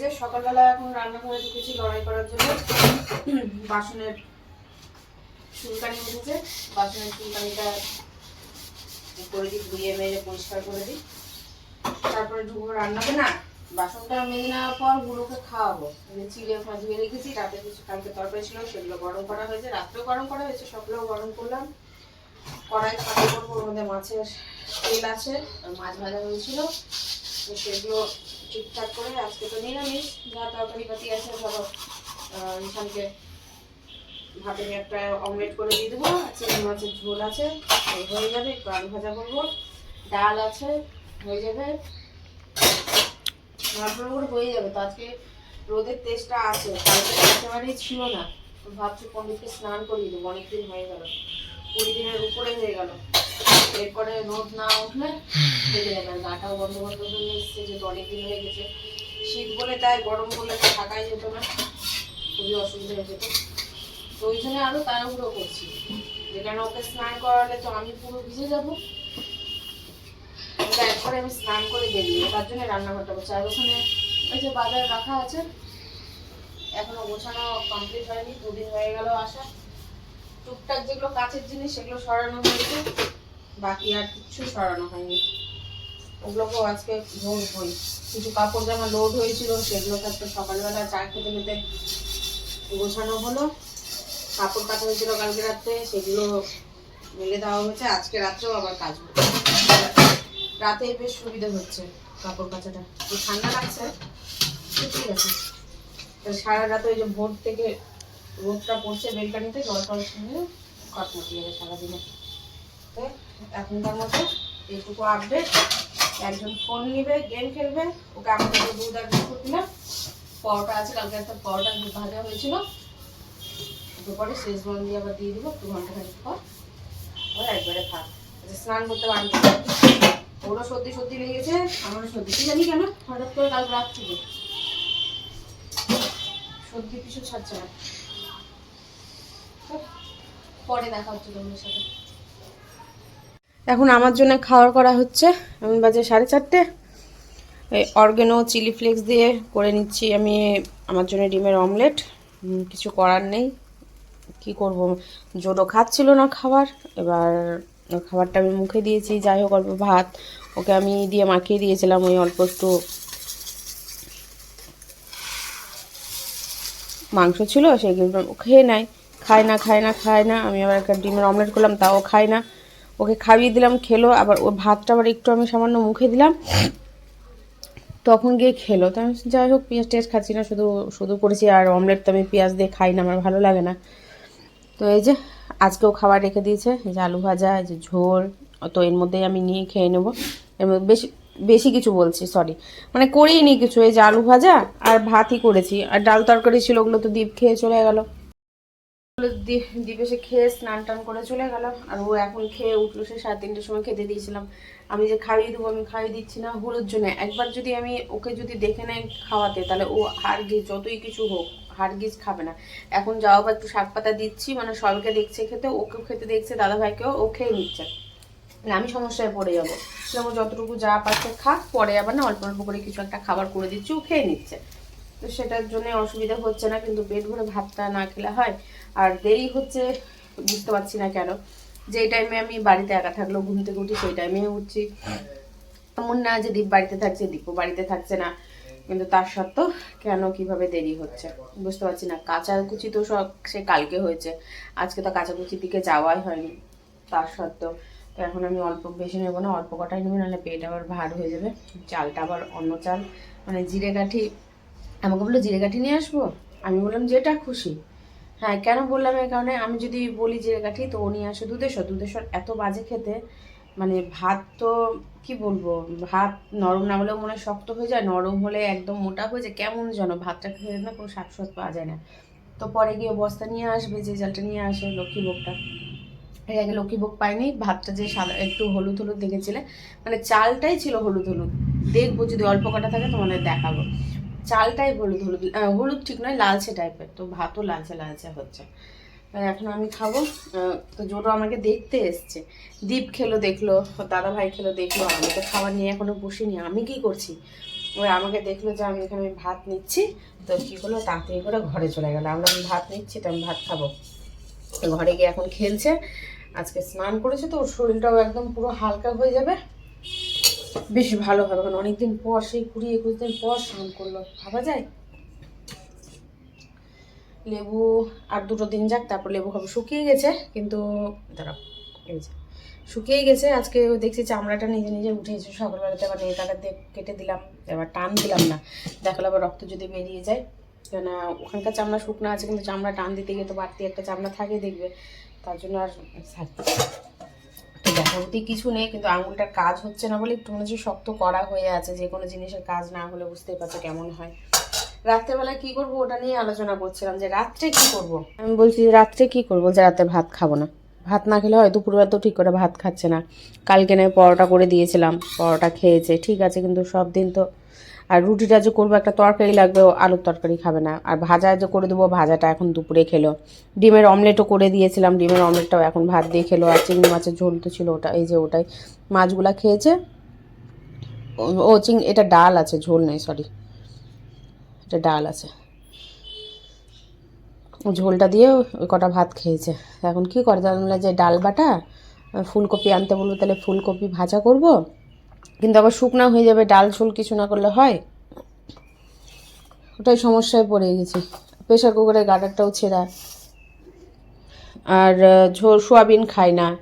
যে সকালবেলা এখন রান্নাঘরে লড়াই করার জন্য। বাসনের বাসনের চুলকানিটা করে দিই ধুয়ে মেরে পরিষ্কার করে দিই। তারপরে না, বাসনটা নেওয়ার পর গুলোকে খাওয়াবো। মানে রেখেছি রাতে কিছু কালকে তরকারি সেগুলো গরম করা হয়েছে। রাত্রেও গরম করা হয়েছে, সকালেও গরম করলাম। কড়াই খাওয়া করব, ওর মধ্যে মাছের তেল আছে, মাছ ভাজা হয়েছিল। সেগুলো ঠিকঠাক করে আজকে তো নিরামিষ, যা তরকারি পাতি আছে, ধরো ইনসানকে ভাতে একটা অমলেট করে দিয়ে দেবো চিংড়ি মাছের ঝোল আছে হয়ে যাবে, একটু আলু ভাজা করব। ডাল আছে, হয়ে যাবে। ভাবলাম করে হয়ে যাবে, তো আজকে রোদের তেজটা আছে, কালকে একেবারেই ছিল না ভাবছি পণ্ডিতকে স্নান করিয়ে দেবো, অনেকদিন হয়ে গেল। কুড়ি দিনের উপরে হয়ে গেল। এরপরে রোদ না উঠলে হয়ে যাবে গাটাও বন্ধ হয়ে এসছে যেহেতু অনেকদিন হয়ে গেছে। শীত বলে তাই, গরম বলে তো থাকাই যেত না। খুবই অসুবিধা হয়ে যেত। তো ওই জন্য আরও তাড়াহুড়ো করছি। যেখানে ওকে স্নান করালে তো আমি পুরো ভিজে যাব? একবারে আমি স্নান করে বেরিয়ে তার জন্য রান্নাঘরটা করছি। আর ওখানে ওই যে বাজার রাখা আছে, এখনও গোছানো কমপ্লিট হয়নি। দুদিন হয়ে গেল আসা। টুকটাক যেগুলো কাছের জিনিস, সেগুলো সরানো হয়েছে। বাকি আর কিচ্ছু সরানো হয়নি। ওগুলোকেও আজকে ধরবই। কিছু কাপড় জামা লোড হয়েছিল, সেগুলোকে আজকে সকালবেলা চা খেতে খেতে গোছানো হলো। কাপড় কাটা হয়েছিল কালকে রাত্রে, সেগুলো মেলে দেওয়া হয়েছে। আজকে রাত্রেও আবার কাজ রাতে বেশ সুবিধা হচ্ছে কাপড় কাচাটা। ঠান্ডা লাগছে। ঠিক আছে। সারা রাত ওই যে ভোর থেকে রোদটা পড়ছে বেলকানিতে জল টল শুনে কটমটি যাবে সারাদিনে। তো এখনকার মতো এইটুকু আপডেট একজন ফোন নিবে গেম খেলবে ওকে আমাদের দুধ আর বিস্কুট দিলাম। পরোটা আছে কালকে একটা পরোটা ভাজা হয়েছিল। দুপুরে শেষ বন দিয়ে আবার দিয়ে দিব দু ঘণ্টা খানিক পর। ওর একবারে খা আচ্ছা, স্নান করতে পারবি ওরও সর্দি সর্দি লেগেছে আমারও সর্দি। কি জানি কেন? হঠাৎ করে কাল রাত থেকে সর্দি কিছু ছাড়ছে না। পরে দেখা হচ্ছে তোমাদের সাথে। এখন আমার জন্য খাওয়ার করা হচ্ছে। এখন বাজে সাড়ে চারটে। অর্গেনো চিলি ফ্লেক্স দিয়ে করে নিচ্ছি আমি আমার জন্য ডিমের অমলেট। কিছু করার নেই। কি করব? জোরও খাচ্ছিল না খাবার। এবার খাবারটা আমি মুখে দিয়েছি। যাই হোক, অল্প ভাত ওকে আমি দিয়ে মাখিয়ে দিয়েছিলাম। ওই অল্প একটু মাংস ছিল সেগুলো খেয়ে নেয়। খায় না খায় না খায় না। আমি আবার একটা ডিমের অমলেট করলাম, তাও খায় না। ওকে খাইয়ে দিলাম, খেলো। আবার ও ভাতটা আবার একটু আমি সামান্য মুখে দিলাম। তখন গিয়ে খেলো। তো আমি যাই হোক, পেঁয়াজ টেয়াজ খাচ্ছি না, শুধু শুধু করেছি। আর অমলেট তো আমি পেঁয়াজ দিয়ে খাই না, আমার ভালো লাগে না। তো এই যে, আজকেও খাবার রেখে দিয়েছে। এই যে আলু ভাজা, এই যে ঝোল, তো এর মধ্যেই আমি নিয়ে খেয়ে নেব। এর মধ্যে বেশি বেশি কিছু বলছি সরি মানে করিয়ে নি কিছু। এই যে আলু ভাজা আর ভাতই করেছি। আর ডাল তরকারি ছিল, ওগুলো তো দ্বীপ খেয়ে চলে গেল। দ্বীপ সে খেয়ে স্নান টান করে চলে গেল আর ও এখন খেয়ে উঠল, সে সাড়ে তিনটের সময় খেতে দিয়েছিলাম। আমি যে খাইয়ে দেবো, আমি খাইয়ে দিচ্ছি না, হুলোর জন্য। একবার যদি আমি ওকে যদি দেখে নেয় খাওয়াতে, তাহলে ও হাড়গিজ যতই কিছু হোক হাড়গিজ খাবে না। এখন যাও বা একটু শাক পাতা দিচ্ছি মানে সবাইকে দেখছে খেতে, ওকেও খেতে দেখছে দাদা ভাইকেও ও খেয়ে নিচ্ছে। আমি সমস্যায় পড়ে যাব। যতটুকু যা পাচ্ছে খাক, পরে আবার না অল্প অল্প করে কিছু একটা খাবার করে দিচ্ছি, ও খেয়ে নিচ্ছে। তো সেটার জন্য অসুবিধা হচ্ছে না, কিন্তু পেট ভরে ভাতটা না খেলে হয়। আর দেরি হচ্ছে, বুঝতে পারছি না কেন। যেই টাইমে আমি বাড়িতে একা থাকলেও ঘুম থেকে উঠি, সেই টাইমে উঠছি। এমন না যে দীপ বাড়িতে থাকছে, দীপও বাড়িতে থাকছে না। কিন্তু তার সত্ত্বেও কেন, কীভাবে দেরি হচ্ছে? বুঝতে পারছি না। কাঁচাকুচি তো সব, সে কালকে হয়েছে। আজকে তো কাঁচাকুচির দিকে যাওয়াই হয়নি। তার সত্ত্বেও তো এখন আমি অল্প বেশি নেব না, অল্প কটাই নেব, নাহলে পেট আবার ভার হয়ে যাবে। চালটা আবার অন্য চাল মানে জিরে কাঠি আমাকে বলল জিরে কাঠি নিয়ে আসব? আমি বললাম, যেটা খুশি। হ্যাঁ কেন বললাম এই কারণে? আমি যদি বলি জিরে কাঠি তো ও নিয়ে আসে দুধেশ্বর। দুধেশ্বর এত বাজে খেতে মানে ভাত তো, কি বলব, ভাত নরম না হলেও মনে শক্ত হয়ে যায়, নরম হলে একদম মোটা হয়ে যায়, কেমন যেন ভাতটা খেয়ে না কোনো শাক স্বাদ পাওয়া যায় না। তো পরে গিয়ে বস্তা নিয়ে আসবে, যে জালটা নিয়ে আসে, লক্ষ্মীভোগটা। এর আগে লক্ষ্মীভোগ পাইনি, ভাতটা যে সাদা, একটু হলুদ হলুদ দেখেছিলে মানে চালটাই ছিল হলুদ হলুদ। দেখব যদি অল্প কটা থাকে তোমাদের দেখাবো। চালটাই হলুদ হলুদ হলুদ ঠিক নয়, লালচে টাইপের তো ভাতও লালচে লালচে হচ্ছে। আর এখন আমি খাব। তো জোরও আমাকে দেখতে এসছে। দীপ খেলো, দেখল দাদা ভাই খেলো, দেখল। আমি তো খাবার নিয়ে এখনও বসিনি, আমি কি করছি? ওই আমাকে দেখল যে আমি এখানে ভাত নিচ্ছি। তো কি করল তাড়াতাড়ি করে ঘরে চলে গেলো। আমরা আমি ভাত নিচ্ছি, তো আমি ভাত খাব। ঘরে গিয়ে এখন খেলছে। আজকে স্নান করেছে তো, ওর শরীরটাও একদম পুরো হালকা হয়ে যাবে। বেশি ভালো হবে, কারণ অনেকদিন পর, সেই কুড়ি একুশ দিন পর স্নান করল। ভাবা যায়? লেবু আর দুটো দিন যাক, তারপর লেবু হবে শুকিয়ে গেছে, কিন্তু দাঁড়াও, এই যে, শুকিয়ে গেছে, আজকে দেখছি চামড়াটা নিজে নিজে উঠেছে। সকালবেলাতে নেতাটা দিয়ে কেটে দিলাম, এবার টান দিলাম না। দেখাল আবার রক্ত যদি বেরিয়ে যায়। কেন ওখানকার চামড়া শুকনো আছে, কিন্তু চামড়া টান দিতে গিয়ে তো বাড়তি একটা চামড়া থাকে দেখবে। তার জন্য আর তো দেখাবতি কিছু নেই, কিন্তু আঙুলটার কাজ হচ্ছে না বলে একটু মনে হচ্ছে শক্ত করা হয়ে আছে, যে কোনো জিনিসের কাজ না হলে বুঝতেই পারছ কেমন হয়। রাত্রেবেলা কি করব ওটা নিয়ে আলোচনা করছিলাম, যে রাত্রে কি করব? আমি বলছি রাত্রে কি করব? যে রাতে ভাত খাব না। ভাত না খেলে হয়, দুপুরবেলা তো ঠিক করে ভাত খাচ্ছে না। কালকে নয় পরোটা করে দিয়েছিলাম, পরোটা খেয়েছে, ঠিক আছে, কিন্তু সব দিন তো আর রুটিটা যে করব, একটা তরকারি লাগবে আলুর তরকারি খাবে না। আর ভাজা যে করে দেবো, ভাজাটা এখন দুপুরে খেলো। ডিমের অমলেটও করে দিয়েছিলাম, ডিমের অমলেটটাও এখন ভাত দিয়ে খেলো। আর চিংড়ি মাছের ঝোল তো ছিল ওটা, এই যে ওটাই। মাছগুলা খেয়েছে। ও- চিং, এটা ডাল আছে, ঝোল নেই সরি এটা ডাল আছে। ঝোলটা দিয়ে ওই কটা ভাত খেয়েছে। এখন কি করে তাহলে যে ডাল বাটা, ফুলকপি আনতে বলব তাহলে ফুলকপি ভাজা করব। কিন্তু আবার শুকনা হয়ে যাবে ডাল ঝোল কিছু না করলে হয়? ওটাই সমস্যায় পড়ে গেছি। প্রেশার কুকারের গাটারটাও ছেঁড়া। আর ঝোল সোয়াবিন খাই না।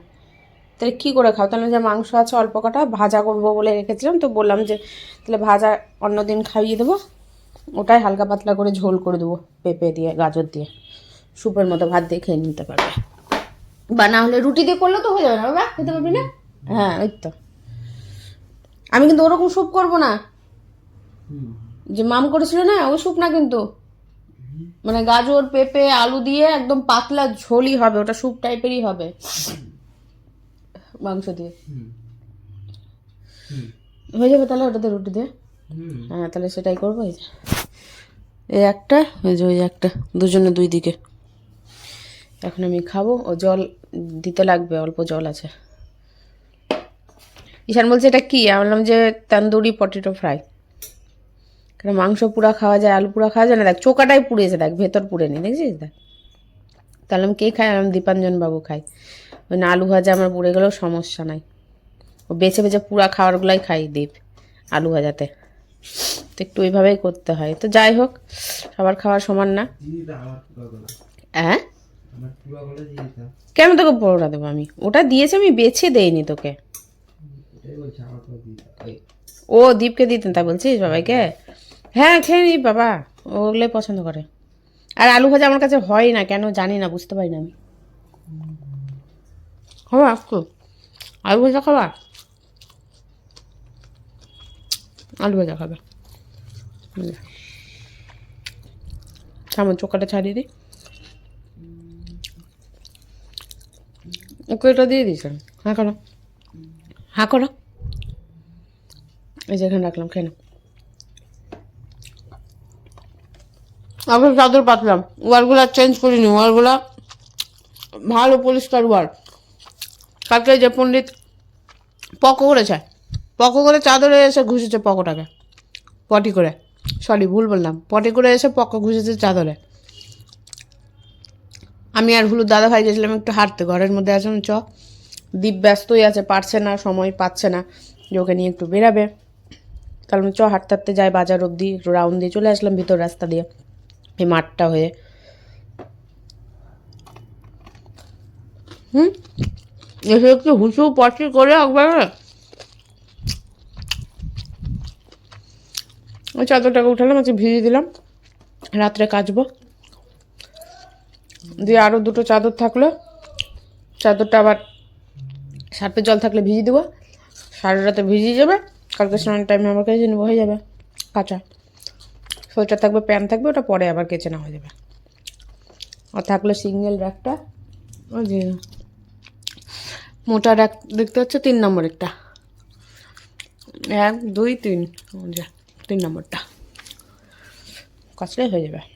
তাহলে কী করে খাও তাহলে যে মাংস আছে অল্প কটা ভাজা করব বলে রেখেছিলাম তো বললাম যে তাহলে ভাজা অন্য দিন খাইয়ে দেবো। ওটাই হালকা পাতলা করে ঝোল করে দেবো পেঁপে দিয়ে গাজর দিয়ে। স্যুপের মতো ভাত দিয়ে খেয়ে নিতে পারবে। বা না হলে রুটি দিয়ে করলে তো হয়ে যাবে না বাবা? খেতে পারবি না? হ্যাঁ ওই তো। আমি কিন্তু ওরকম স্যুপ করব না। যে মাম করেছিল না ওই স্যুপ না কিন্তু। মানে গাজর পেঁপে আলু দিয়ে একদম পাতলা ঝোলই হবে ওটা স্যুপ টাইপেরই হবে। মাংস দিয়ে। হয়ে যাবে তাহলে ওটাতে রুটি দিয়ে? হ্যাঁ তাহলে সেটাই করব এই যে। এই একটা ওই যে ওই একটা দুজনে দুই দিকে। এখন আমি খাব ও জল দিতে লাগবে অল্প জল আছে। ঈশান বলছে এটা কি? আমি বললাম যে তান্দুরি পটেটো ফ্রাই। কারণ মাংস পুরা খাওয়া যায় আলু পুরা খাওয়া যায় না? দেখ চোকাটাই পুড়েছে দেখ ভেতর পুড়ে নি দেখছিস? দেখ। তাহলে আমি কে খাই? আমি দীপাঞ্জন বাবু খাই। ওই না আলু ভাজা আমার পুড়ে গেলেও সমস্যা নাই। ও বেছে বেছে পুরা খাবারগুলাই খাই দীপ আলু ভাজাতে। তো একটু ওইভাবেই করতে হয়। তো যাই হোক সবার খাওয়ার সমান না। হ্যাঁ কেন তোকে পরোটা দেবো আমি? ওটা দিয়েছে আমি বেছে দেইনি তোকে। ও দীপকে দিতেন তা বলছিস বাবাইকে? হ্যাঁ খেয়ে নি বাবা। ওগুলোই পছন্দ করে। আর আলু ভাজা আমার কাছে হয় না কেন জানি না বুঝতে পারি না আমি। একটু আলু ভাজা খাবা? আলু ভাজা খাবে। সামন চোখাটা ছাড়িয়ে দিই ওকে এটা দিয়ে দিয়েছেন হ্যাঁ করো। হ্যাঁ করো। এই যে এখানে রাখলাম, খেয়ে আবার চাদর পাতলাম। ওয়ারগুলো চেঞ্জ করিনি ওয়ারগুলো ভালো পরিষ্কার ওয়ার কালকে যে পণ্ডিত পকো করেছে, পকো করে চাদরে এসে ঘুষেছে পকোটাকে, পটি করে। সরি ভুল বললাম। পটি করে এসে পকো ঘুষেছে চাদরে। আমি আর হলুদ দাদা ভাই গেছিলাম একটু হাঁটতে, ঘরের মধ্যে আছেন চ। দ্বীপ ব্যস্তই আছে, পারছে না, সময় পাচ্ছে না, যে ওকে নিয়ে একটু বেরাবে। তাহলে চ হাঁটতে হাঁটতে যাই বাজার অবধি রাউন্ড দিয়ে চলে আসলাম ভিতর রাস্তা দিয়ে, এই মাঠটা হয়ে। হুম? এসে একটু হুসু পটি করে একবার? ওই চাদরটাকে উঠালাম, আজকে ভিজিয়ে দিলাম, রাত্রে কাচবো। দিয়ে আরও দুটো চাদর থাকল, চাদরটা আবার সার্ফের জল থাকলে ভিজিয়ে দেবো। সারা রাতে ভিজিয়ে যাবে। কালকে স্নানের টাইমে আমার কাছে নেব হয়ে যাবে কাঁচা। সোয়েটার থাকবে, প্যান্ট থাকবে, ওটা পরে আবার কেচে নেওয়া হয়ে যাবে। আর থাকল সিঙ্গেল র্যাকটা যে মোটা র্যাক দেখতে হচ্ছে তিন নম্বর একটা। এক, দুই, তিন যা, তিন নম্বরটা। কাচলে হয়ে যাবে।